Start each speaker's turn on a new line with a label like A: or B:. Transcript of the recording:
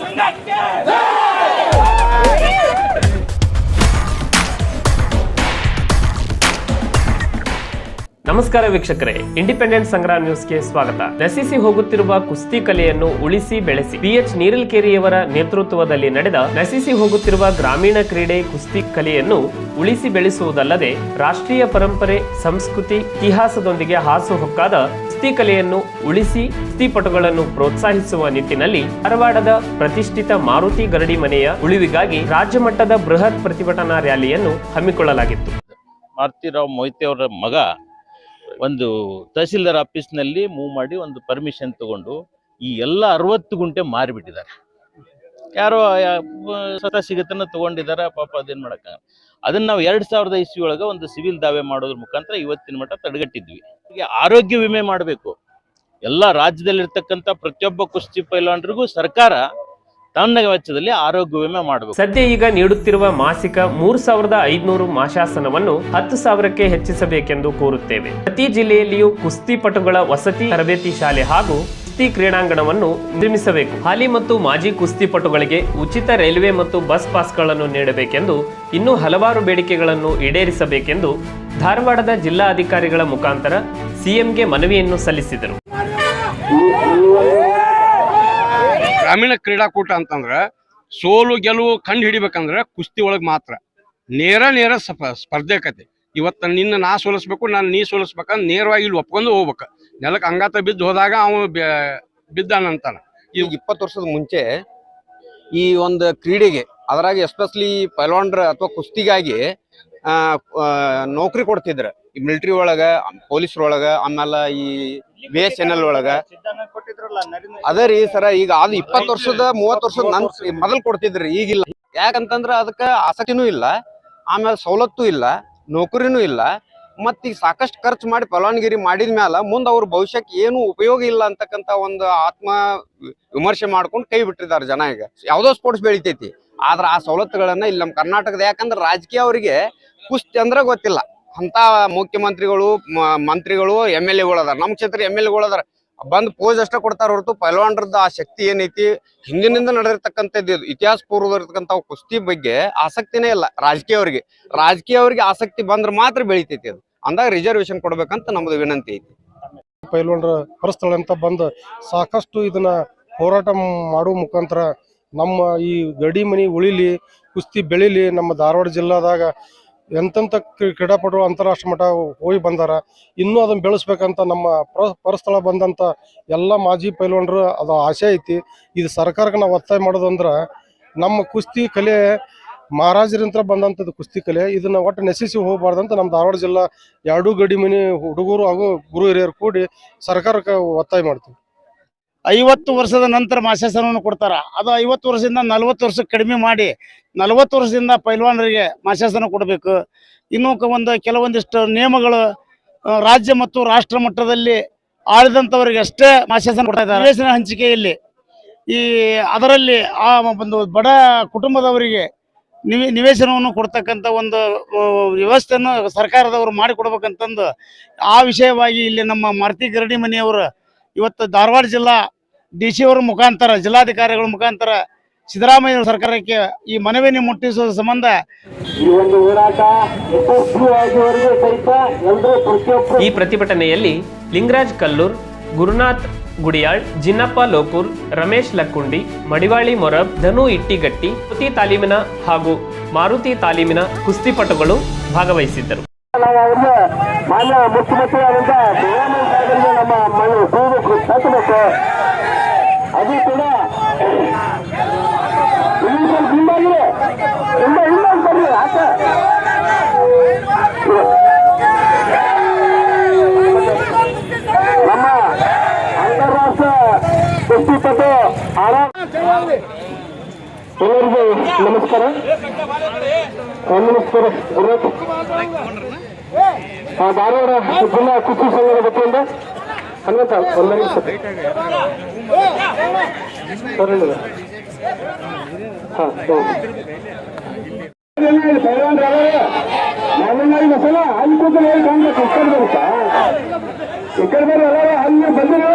A: ಸಂಘಕ್ಕೆ
B: ನಮಸ್ಕಾರ ವೀಕ್ಷಕರೇ ಇಂಡಿಪೆಂಡೆಂಟ್ ಸಂಗ್ರಹ ನ್ಯೂಸ್ಗೆ ಸ್ವಾಗತ. ನಶಿಸಿ ಹೋಗುತ್ತಿರುವ ಕುಸ್ತಿ ಕಲೆಯನ್ನು ಉಳಿಸಿ ಬೆಳೆಸಿ. ಪಿಎಚ್ ನೀರಲ್ಕೇರಿಯವರ ನೇತೃತ್ವದಲ್ಲಿ ನಡೆದ ನಶಿಸಿ ಹೋಗುತ್ತಿರುವ ಗ್ರಾಮೀಣ ಕ್ರೀಡೆ ಕುಸ್ತಿ ಕಲೆಯನ್ನು ಉಳಿಸಿ ಬೆಳೆಸುವುದಲ್ಲದೆ ರಾಷ್ಟ್ರೀಯ ಪರಂಪರೆ, ಸಂಸ್ಕೃತಿ, ಇತಿಹಾಸದೊಂದಿಗೆ ಹಾಸುಹೊಕ್ಕಾದ ಕುಸ್ತಿ ಕಲೆಯನ್ನು ಉಳಿಸಿ ಕುಸ್ತಿಪಟುಗಳನ್ನು ಪ್ರೋತ್ಸಾಹಿಸುವ ನಿಟ್ಟಿನಲ್ಲಿ ಧಾರವಾಡದ ಪ್ರತಿಷ್ಠಿತ ಮಾರುತಿ ಗರಡಿ ಮನೆಯ ಉಳಿವಿಗಾಗಿ ರಾಜ್ಯ ಮಟ್ಟದ ಬೃಹತ್ ಪ್ರತಿಭಟನಾ ರ್ಯಾಲಿಯನ್ನು ಹಮ್ಮಿಕೊಳ್ಳಲಾಗಿತ್ತು.
C: ಮಾರುತಿರಾವ್ ಮೊಯ್ತೆ ಅವರ ಮಗ ಒಂದು ತಹಸೀಲ್ದಾರ್ ಆಫೀಸ್ನಲ್ಲಿ ಮೂವ್ ಮಾಡಿ ಒಂದು ಪರ್ಮಿಷನ್ ತಗೊಂಡು ಈ ಎಲ್ಲ ಅರವತ್ತು ಗುಂಟೆ ಮಾರಿಬಿಟ್ಟಿದ್ದಾರೆ. ಯಾರೋ ಸತ ಸಿಗತನ ತಗೊಂಡಿದ್ದಾರೆ, ಪಾಪ ಅದೇನು ಮಾಡೋಕ್ಕಾಗಲ್ಲ. ಅದನ್ನ ನಾವು ಎರಡು ಸಾವಿರದ ಇಸ್ವಿ ಒಳಗೆ ಒಂದು ಸಿವಿಲ್ ದಾವೆ ಮಾಡೋದ್ರ ಮುಖಾಂತರ ಇವತ್ತಿನ ಮಟ್ಟ ತಡೆಗಟ್ಟಿದ್ವಿ. ಆರೋಗ್ಯ ವಿಮೆ ಮಾಡಬೇಕು. ಎಲ್ಲ ರಾಜ್ಯದಲ್ಲಿರ್ತಕ್ಕಂಥ ಪ್ರತಿಯೊಬ್ಬ ಕುಸ್ತಿ ಪೈಲಾಂಡ್ರಿಗೂ ಸರ್ಕಾರ ತನ್ನ ವೆಚ್ಚದಲ್ಲಿ ಆರೋಗ್ಯ ವಿಮೆ ಮಾಡಬೇಕು.
B: ಸದ್ಯ ಈಗ ನೀಡುತ್ತಿರುವ ಮಾಸಿಕ ಮೂರು ಸಾವಿರದ ಐದುನೂರು ಮಾಶಾಸನವನ್ನು ಹತ್ತು ಸಾವಿರಕ್ಕೆ ಹೆಚ್ಚಿಸಬೇಕೆಂದು ಕೋರುತ್ತೇವೆ. ಪ್ರತಿ ಜಿಲ್ಲೆಯಲ್ಲಿಯೂ ಕುಸ್ತಿಪಟುಗಳ ವಸತಿ ತರಬೇತಿ ಶಾಲೆ ಹಾಗೂ ಕುಸ್ತಿ ಕ್ರೀಡಾಂಗಣವನ್ನು ನಿರ್ಮಿಸಬೇಕು. ಹಾಲಿ ಮತ್ತು ಮಾಜಿ ಕುಸ್ತಿಪಟುಗಳಿಗೆ ಉಚಿತ ರೈಲ್ವೆ ಮತ್ತು ಬಸ್ ಪಾಸ್ಗಳನ್ನು ನೀಡಬೇಕೆಂದು ಇನ್ನೂ ಹಲವಾರು ಬೇಡಿಕೆಗಳನ್ನು ಈಡೇರಿಸಬೇಕೆಂದು ಧಾರವಾಡದ ಜಿಲ್ಲಾಧಿಕಾರಿಗಳ ಮುಖಾಂತರ ಸಿಎಂಗೆ ಮನವಿಯನ್ನು ಸಲ್ಲಿಸಿದರು.
D: ಗ್ರಾಮೀಣ ಕ್ರೀಡಾಕೂಟ ಅಂತಂದ್ರೆ ಸೋಲು ಗೆಲುವು ಕಂಡು ಹಿಡಿಬೇಕಂದ್ರೆ ಕುಸ್ತಿ ಒಳಗೆ ಮಾತ್ರ. ನೇರ ನೇರ ಸ್ಪ- ಸ್ಪರ್ಧೆಕತೆ. ಇವತ್ತು ನಿನ್ನ ನಾ ಸೋಲಿಸ್ಬೇಕು, ನಾನು ನೀ ಸೋಲಿಸ್ಬೇಕಂದ್ರೆ ನೇರವಾಗಿ ಇಲ್ಲಿ ಒಪ್ಕೊಂಡು ಹೋಗ್ಬೇಕು. ನೆಲಕ್ಕೆ ಅಂಗಾತ ಬಿದ್ದು ಹೋದಾಗ ಅವನು ಬಿದ್ದಾನಂತಾನ
E: ಈಗ ಇಪ್ಪತ್ತು ವರ್ಷದ ಮುಂಚೆ ಈ ಒಂದು ಕ್ರೀಡೆಗೆ ಅದರಾಗ ಎಸ್ಪೆಷಲಿ ಪೈಲ್ವಾನ್ರ ಅಥವಾ ಕುಸ್ತಿಗಾಗಿ ನೌಕರಿ ಕೊಡ್ತಿದ್ರ. ಈ ಮಿಲಿಟರಿ ಒಳಗ ಪೊಲೀಸ್ ಒಳಗ ಆಮೇಲೆ ಈ ಬಿ ಎಸ್ ಎನ್ ಎಲ್ ಒಳಗ. ಅದೇ ರೀ ಸರ ಈಗ ಅದು ಇಪ್ಪತ್ತು ವರ್ಷದ ಮೂವತ್ತು ವರ್ಷದ ನನ್ ಮೊದಲ್ ಕೊಡ್ತಿದ್ರಿ ಈಗಿಲ್ಲ. ಯಾಕಂತಂದ್ರ ಅದಕ್ಕ ಆಸಕ್ತಿನೂ ಇಲ್ಲ ಆಮೇಲೆ ಸವಲತ್ತು ಇಲ್ಲ ನೌಕರಿನೂ ಇಲ್ಲ ಮತ್ತ ಈಗ ಸಾಕಷ್ಟು ಖರ್ಚು ಮಾಡಿ ಫಲಾನುಗಿರಿ ಮಾಡಿದ ಮ್ಯಾಲ ಮುಂದೆ ಅವ್ರ ಭವಿಷ್ಯಕ್ಕೆ ಏನು ಉಪಯೋಗ ಇಲ್ಲ ಅಂತಕ್ಕಂತ ಒಂದು ಆತ್ಮ ವಿಮರ್ಶೆ ಮಾಡ್ಕೊಂಡು ಕೈ ಬಿಟ್ಟಿದ್ದಾರೆ ಜನ ಈಗ. ಯಾವ್ದೋ ಸ್ಪೋರ್ಟ್ಸ್ ಬೆಳಿತೈತಿ ಆದ್ರ ಆ ಸವಲತ್ತುಗಳನ್ನ ಇಲ್ಲಿ ನಮ್ಮ ಕರ್ನಾಟಕದ ಯಾಕಂದ್ರೆ ರಾಜಕೀಯ ಅವರಿಗೆ ಕುಸ್ತಿ ಅಂದ್ರೆ ಗೊತ್ತಿಲ್ಲ. ಅಂತ ಮುಖ್ಯಮಂತ್ರಿಗಳು ಮಂತ್ರಿಗಳು ಎಂ ಎಲ್ ಎಗಳು ಅದಾರ. ನಮ್ಮ ಕ್ಷೇತ್ರ ಎಂ ಎಲ್ ಎಗಳು ಅದಾರ. ಬಂದ್ ಪೋಸ್ ಅಷ್ಟೇ ಕೊಡ್ತಾರ ಹೊರತು ಪೈಲ್ವಾನ್ರದ್ದು ಆ ಶಕ್ತಿ ಏನೈತಿ? ಹಿಂದಿನಿಂದ ನಡೆದಿರ್ತಕ್ಕಂಥದ್ದು. ಇತಿಹಾಸ ಇರತಕ್ಕಂಥ ಕುಸ್ತಿ ಬಗ್ಗೆ ಆಸಕ್ತಿನೇ ಇಲ್ಲ ರಾಜಕೀಯ ಅವ್ರಿಗೆ ರಾಜಕೀಯ ಅವರಿಗೆ ಆಸಕ್ತಿ ಬಂದ್ರೆ ಮಾತ್ರ ಬೆಳಿತೈತಿ ಅದು. ಅಂದಾಗ ರಿಸರ್ವೇಶನ್ ಕೊಡ್ಬೇಕಂತ ನಮ್ದು ವಿನಂತಿ ಐತಿ.
F: ಪೈಲ್ವಾನ್ರ ಪರಸ್ಥಳ ಅಂತ ಬಂದು ಸಾಕಷ್ಟು ಇದನ್ನ ಹೋರಾಟ ಮಾಡುವ ಮುಖಾಂತರ ನಮ್ಮ ಈ ಗಡಿ ಮನಿ ಉಳಿಲಿ, ಕುಸ್ತಿ ಬೆಳಿಲಿ, ನಮ್ಮ ಧಾರವಾಡ ಜಿಲ್ಲಾದಾಗ ಎಂತೆಂಥ ಕ್ರೀಡಾಪಟು ಕ್ರೀಡಾಪಟುಗಳು ಅಂತಾರಾಷ್ಟ್ರೀಯ ಮಟ್ಟ ಹೋಗಿ ಬಂದಾರ, ಇನ್ನೂ ಅದನ್ನ ಬೆಳೆಸ್ಬೇಕಂತ ನಮ್ಮ ಪರ ಪರಸ್ಥಳ ಬಂದಂತ ಎಲ್ಲ ಮಾಜಿ ಪೈಲ್ವಾನರು ಅದು ಆಸೆ ಐತಿ. ಇದು ಸರ್ಕಾರಕ್ಕೆ ನಾವು ಒತ್ತಾಯ ಮಾಡೋದಂದ್ರ ನಮ್ಮ ಕುಸ್ತಿ ಕಲೆ ಮಹಾರಾಜರಿಂದ ಬಂದಂಥದ್ದು ಕುಸ್ತಿ ಕಲೆ, ಇದನ್ನ ಒಟ್ಟು ನೆಸಿಸಿ ಹೋಗಬಾರ್ದಂತ ನಮ್ಮ ಧಾರವಾಡ ಜಿಲ್ಲಾ ಎರಡೂ ಗಡಿ ಮನೆ ಹುಡುಗರು ಹಾಗೂ ಗುರು ಹಿರಿಯರು ಕೂಡಿ ಸರ್ಕಾರಕ್ಕೆ ಒತ್ತಾಯ ಮಾಡ್ತೀವಿ.
G: ಐವತ್ತು ವರ್ಷದ ನಂತರ ಮಾಸಾಸನವನ್ನು ಕೊಡ್ತಾರ. ಅದು ಐವತ್ತು ವರ್ಷದಿಂದ ನಲವತ್ತು ವರ್ಷಕ್ಕೆ ಕಡಿಮೆ ಮಾಡಿ ನಲವತ್ತು ವರ್ಷದಿಂದ ಪೈಲ್ವಾನರಿಗೆ ಮಾಸಾಸನ ಕೊಡಬೇಕು. ಇನ್ನು ಒಂದು ಕೆಲವೊಂದಿಷ್ಟು ನಿಯಮಗಳು ರಾಜ್ಯ ಮತ್ತು ರಾಷ್ಟ್ರ ಮಟ್ಟದಲ್ಲಿ ಆಳಿದಂಥವರಿಗೆ ಅಷ್ಟೇ ಮಾಸಾಸನ ಕೊಡ್ತಾ ಇದ್ದಾರೆ. ಅಧಿವೇಶನ ಹಂಚಿಕೆಯಲ್ಲಿ ಈ, ಅದರಲ್ಲಿ ಆ ಒಂದು ಬಡ ಕುಟುಂಬದವರಿಗೆ ನಿವೇ, ನಿವೇಶನವನ್ನು ಕೊಡ್ತಕ್ಕಂಥ ಒಂದು ವ್ಯವಸ್ಥೆಯನ್ನು ಸರ್ಕಾರದವರು ಮಾಡಿಕೊಡ್ಬೇಕಂತಂದು ಆ ವಿಷಯವಾಗಿ ಇಲ್ಲಿ ನಮ್ಮ ಮಾರುತಿ ಗರಡಿ ಮನೆಯವರು ಇವತ್ತು ಧಾರವಾಡ ಜಿಲ್ಲಾ ಡಿ ಸಿ ಅವರ ಮುಖಾಂತರ ಜಿಲ್ಲಾಧಿಕಾರಿಗಳ ಮುಖಾಂತರ ಸಿದ್ದರಾಮಯ್ಯ ಸರ್ಕಾರಕ್ಕೆ ಈ ಮನವಿಯನ್ನು ಮುಟ್ಟಿಸುವ ಸಂಬಂಧ
A: ಈ
B: ಪ್ರತಿಭಟನೆಯಲ್ಲಿ ಲಿಂಗರಾಜ್ ಕಲ್ಲೂರ್ ಗುರುನಾಥ್ ಗುಡಿಯಾಳ್ ಜಿನ್ನಪ್ಪ ಲೋಕೂರ್ ರಮೇಶ್ ಲಕ್ಕುಂಡಿ ಮಡಿವಾಳಿ ಮೊರಬ್ ಧನು ಇಟ್ಟಿಗಟ್ಟಿ ಕುತಿ ತಾಲೀಮಿನ ಹಾಗೂ ಮಾರುತಿ ತಾಲೀಮಿನ ಕುಸ್ತಿಪಟುಗಳು ಭಾಗವಹಿಸಿದ್ದರು
A: ನಾವು ಅವ್ರಿಗೆ ಮಾನ್ಯ ಮುಖ್ಯಮಂತ್ರಿ ಆದಂತ ಸಿದ್ದರಾಮಯ್ಯ ಸಾಹೇಬರಿಗೆ ನಮ್ಮ ಮನೆ ತಟ್ಟಬೇಕು ಅದು ಕೂಡ ಹಿಂದಾಗಿದೆ ಹಿಂದ ಹಿಂದೆ ಬರ್ರಿ ಆತ. ನಮ್ಮ ಅಂತಾರಾಷ್ಟ್ರ ಕುಸ್ತಿಪಟು ಆರಾಮ್. ಎಲ್ಲರಿಗೂ ನಮಸ್ಕಾರ. ನಮಸ್ಕಾರ ಧಾರವಾಡ ಜಿಲ್ಲಾ ಕುಸ್ತಿ ಸಂಘದ ವತಿಯಿಂದ ಹನುಮಂತ ಒಂದು ನಿಮಿಷ. ಸರಳಿದೆ. ಹಾಂ ಹಾಂ ಅಲ್ಲಿ ಕೂತಲ್ಲಿ ಹೇಳಿ ಕಾಣ್ಬೇಕು ಈ ಕಡೆ ಬರುತ್ತಾ ಈ ಕಡೆ ಬರೋ ಅಲ್ಲಿ ಬಂದಿರೋ